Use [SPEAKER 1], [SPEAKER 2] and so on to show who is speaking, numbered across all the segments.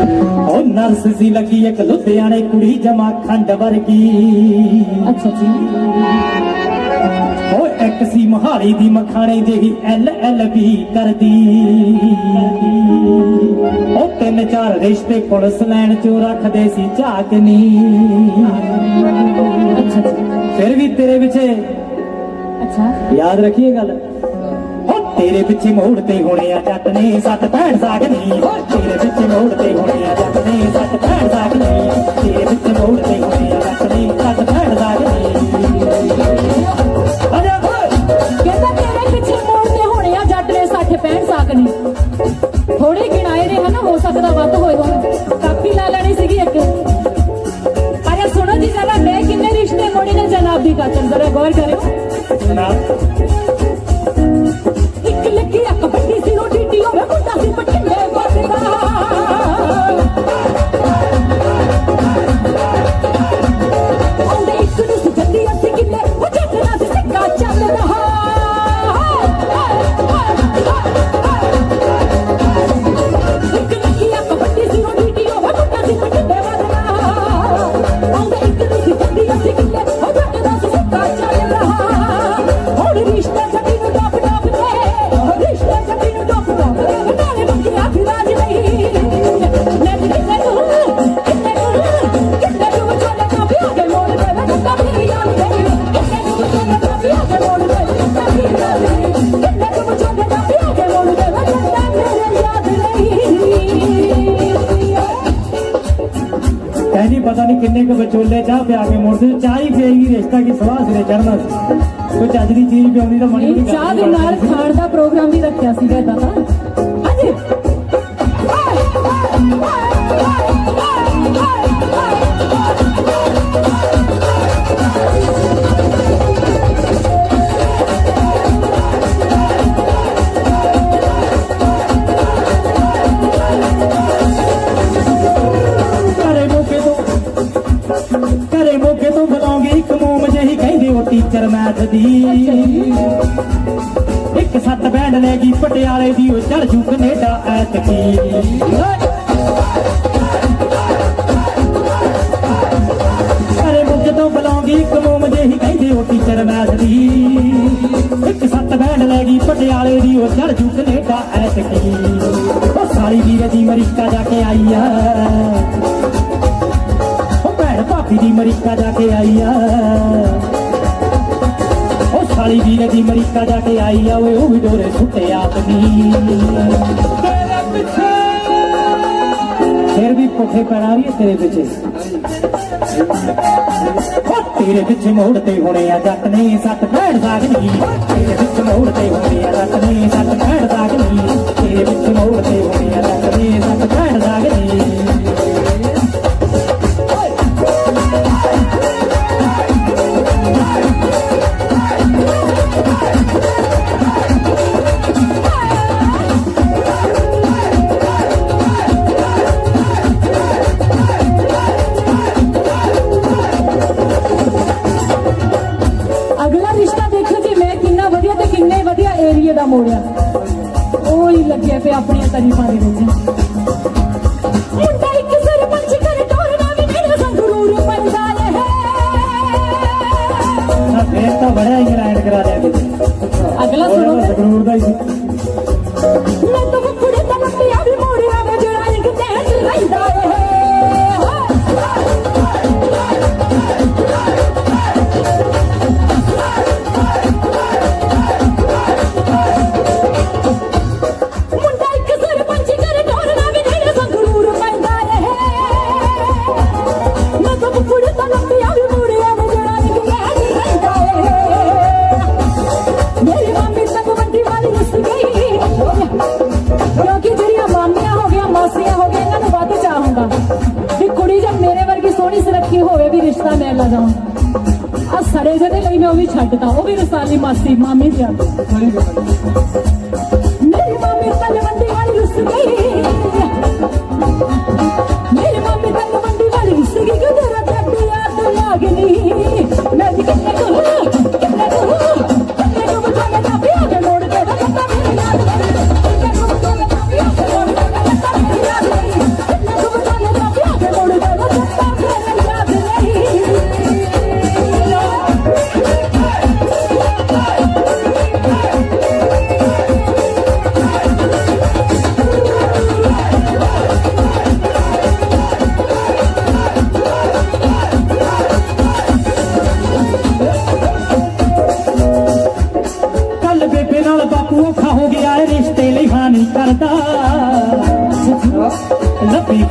[SPEAKER 1] ਉਹ ਨਰਸ ਸੀ ਲੱਗੀ ਇੱਕ ਲੁਧਿਆਣੇ ਕੁੜੀ ਜਮਾ ਖੰਡ ਵਰਗੀ।
[SPEAKER 2] ਅੱਛਾ ਜੀ।
[SPEAKER 1] ਉਹ ਇੱਕ ਸੀ ਮਹਾਲੀ ਦੀ ਮਖਾਣੇ ਜਿਹੀ ਐਲ ਐਲ ਵੀ ਕਰਦੀ। ਉਹ ਤਿੰਨ ਚਾਰ ਰਿਸ਼ਤੇ ਪੁਲਿਸ ਲੈਣ ਚੋਂ ਰੱਖਦੇ ਸੀ ਝਾਕਨੀ।
[SPEAKER 2] ਅੱਛਾ ਜੀ।
[SPEAKER 1] ਫਿਰ ਵੀ ਤੇਰੇ ਪਿੱਛੇ
[SPEAKER 2] ਅੱਛਾ।
[SPEAKER 1] ਯਾਦ ਰੱਖੀਏ ਗੱਲ। ਉਹ ਤੇਰੇ ਪਿੱਛੇ ਮੋੜ ਤੇ ਹੋਣੇ ਆ ਜੱਟ ਨੇ ਸੱਤ ਭੈਣ ਸਾਗਨੀ ਤੇਰੇ ਪਿੱਛੇ ਮੋੜ ਤੇ
[SPEAKER 2] ਗਿਣਾਏ ਨੇ ਹਨਾ ਹੋ ਸਕਦਾ ਕਿੰਨੇ ਕੁ ਵਿਚੋਲੇ
[SPEAKER 1] ਚਾਹ ਪਿਆ ਕੇ ਮੁੜਦੇ ਚਾਹ ਹੀ ਪੀਏਗੀ ਰਿਸ਼ਤਾ ਕੀ ਸਵਾਹ ਸਿਰੇ ਚੜਨਾ ਸੀ। ਕੋਈ ਚੱਜ ਦੀ ਚੀਜ਼ ਪਿਆਉਂਦੀ ਤਾਂ ਮਣੀ
[SPEAKER 2] ਨਹੀਂ ਚਾਹ ਦੇ ਨਾਲ ਖਾਣ ਦਾ ਪ੍ਰੋਗਰਾਮ ਵੀ ਰੱਖਿਆ ਸੀਗਾ ਇਦਾਂ ਦਾ
[SPEAKER 1] ਉਹ ਇੱਕ ਸੱਤ ਬੈਂਡ ਲੈ ਗਈ ਪਟਿਆਲੇ ਦੀ, ਉਹ ਚੜ ਜੂ ਕੈਨੇਡਾ ਐਤਕੀ ਘਰੇ ਮੋਕੇ ਤੋਂ ਬੁਲਾਉਂਗੀ ਇੱਕ ਮੂਮ ਜਿਹੀ ਕਹਿੰਦੇ ਉਹ ਟੀਚਰ ਮੈਥ ਦੀ। ਇੱਕ ਸੱਤ ਬੈਂਡ ਲੈ ਗਈ ਪਟਿਆਲੇ ਦੀ, ਉਹ ਚੜ ਜੂ ਕੈਨੇਡਾ ਐਤਕੀ ਉਹ ਸਾਲੀ ਵੀਰੇ ਦੀ ਅਮਰੀਕਾ ਜਾ ਕੇ ਆਈ ਆ। ਉਹ ਭੈਣ ਭਾਬੀ ਦੀ ਅਮਰੀਕਾ ਜਾ ਕੇ ਆਈ ਆ। ਸਾਲੀ ਅਮਰੀਕਾ ਜਾ ਕੇ ਆਈ ਆ, ਓਏ, ਉਹ ਵੀ ਡੋਰੇ ਸੁੱਟੇ ਆਪਣੀ ਤੇਰੇ ਪਿੱਛੇ। ਫਿਰ ਵੀ ਪੁੱਠੇ ਪੈਣਾ ਵੀ ਤੇਰੇ ਪਿੱਛੇ। ਤੇਰੇ ਪਿੱਛੇ ਮੋੜ ਤੇ ਹੋਣੇ ਆ ਜੱਟ ਨੇ, ਸੱਤ ਭੈਣ ਸਾਗਨੀ ਤੇਰੇ ਪਿੱਛੇ ਮੋੜ ਤੇ ਹੋਣੇ ਆ ਜੱਟ ਨੇ, ਸੱਤ ਭੈਣ ਸਾਗਨੀ ਤੇਰੇ ਪਿੱਛੇ ਮੋੜ ਹੋਣੇ ਆ ਜੱਟ ਨੇ, ਸੱਤ ਭੈਣ ਸਾਗਨੀ
[SPEAKER 2] ਮੋੜਿਆ। ਉਹ ਹੀ ਲੱਗਿਆ ਪਿਆ ਆਪਣੀਆਂ ਤਾਰੀਫਾਂ ਦੇ ਵਿੱਚ ਇਹਨਾਂ ਨੂੰ ਵੱਧ ਚਾਹ ਹੁੰਦਾ ਵੀ ਕੁੜੀ ਜਦ ਮੇਰੇ ਵਰਗੀ ਸੋਹਣੀ ਸੁਰੱਖੀ ਹੋਵੇ ਵੀ ਰਿਸ਼ਤਾ ਮੈਂ ਲਾ ਜਾਵਾਂ ਆ ਸੜੇ ਜਿਹੇ ਲਈ ਮੈਂ ਉਹ ਵੀ ਛੱਡਤਾ ਉਹ ਵੀ ਰਸਾਲੀ ਮਾਸੀ ਮਾਮੀ ਜੀ ਮੇਰੀ ਮਾਮੀ ਤੱਕ ਵੱਡੀ ਵਾਲੀ ਰੁੱਸ ਗਈ।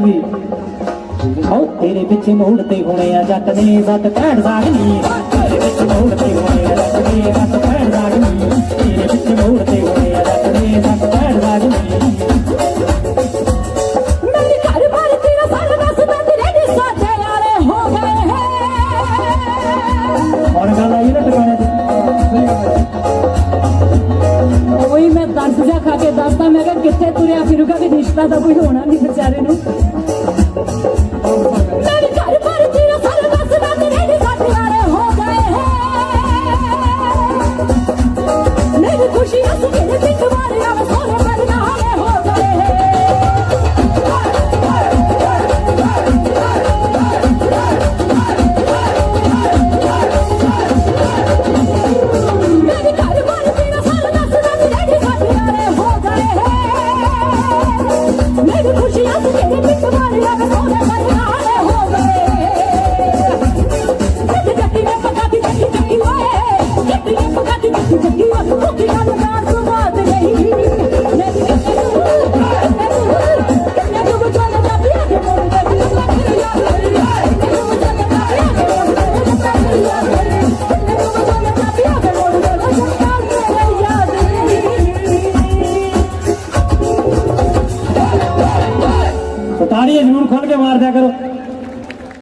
[SPEAKER 1] ਜੀ ਹੋ ਤੇਰੇ ਪਿੱਛੇ ਮੋੜਦੇ ਹੋਣੇ ਆ ਜੱਟ ਨੇ ਸੱਤ ਭੈਣ ਸਾਗਨੀ ਤੇਰੇ ਪਿੱਛੇ ਮੋੜਦੇ ਹੋਣੇ ਆ ਜੱਟ ਨੇ ਸੱਤ ਭੈਣ ਸਾਗਨੀ ਤੇਰੇ ਪਿੱਛੇ ਮੋੜਦੇ ਹੋਣੇ ਆ ਜੱਟ ਨੇ ਸੱਤ ਭੈਣ ਸਾਗਨੀ और गल आई ना टकाने
[SPEAKER 2] ਉਹੀ ਮੈਂ ਦੱਸ ਜਾ ਖਾ ਕੇ ਦੱਸਦਾ ਮੈਂ ਕਿਹਾ ਕਿੱਥੇ ਤੁਰਿਆ ਫਿਰੂਗਾ ਕਿ ਰਿਸ਼ਤਾ ਤਾਂ ਕੋਈ ਹੋਣਾ ਨਹੀਂ ਵਿਚਾਰੇ ਨੂੰ।